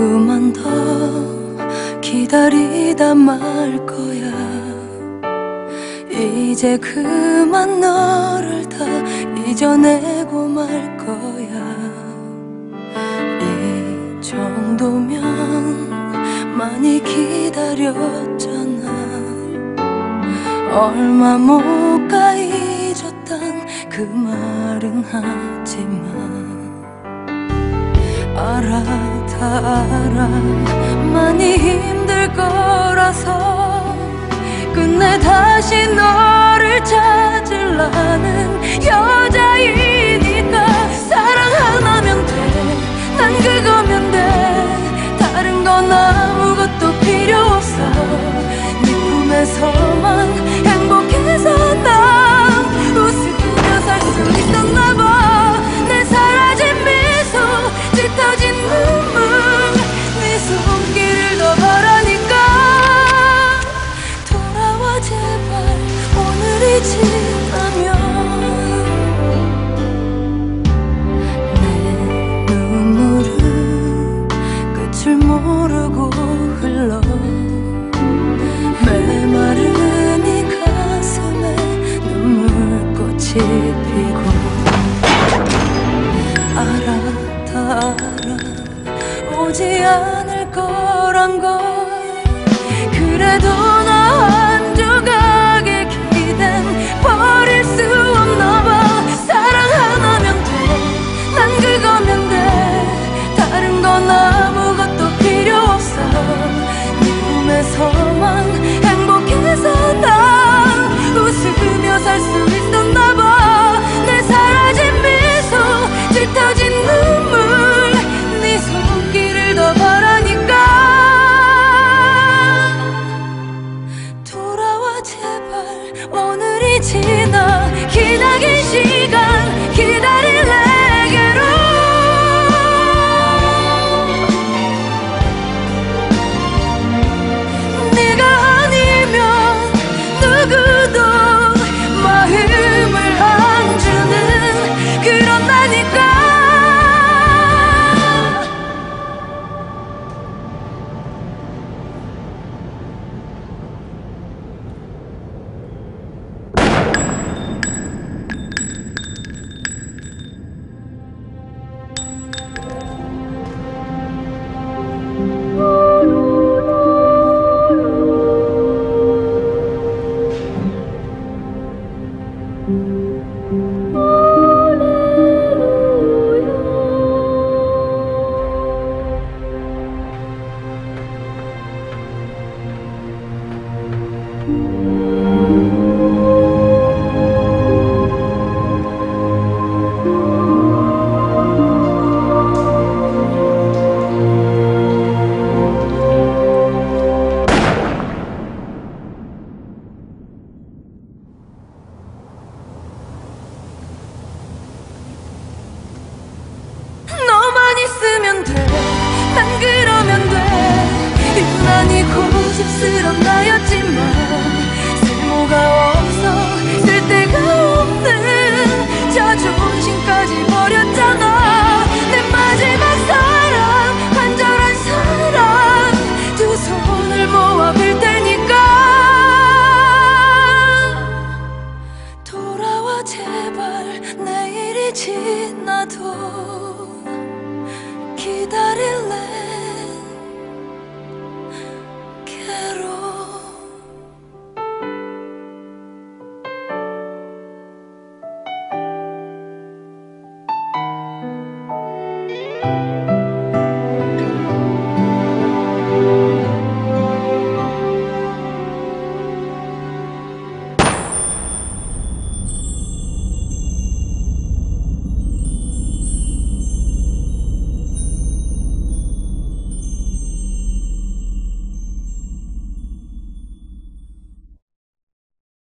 조금만 더 기다리다 말 거야. 이제 그만 너를 다 잊어내고 말 거야. 이 정도면 많이 기다렸잖아. 얼마 못 가 잊었던 그 말은 하지만 알아. 알아 많이 힘들 거라서 끝내 다시 너를 꽃이 피고 알아 다 알아 오지 않을 거란 걸 Música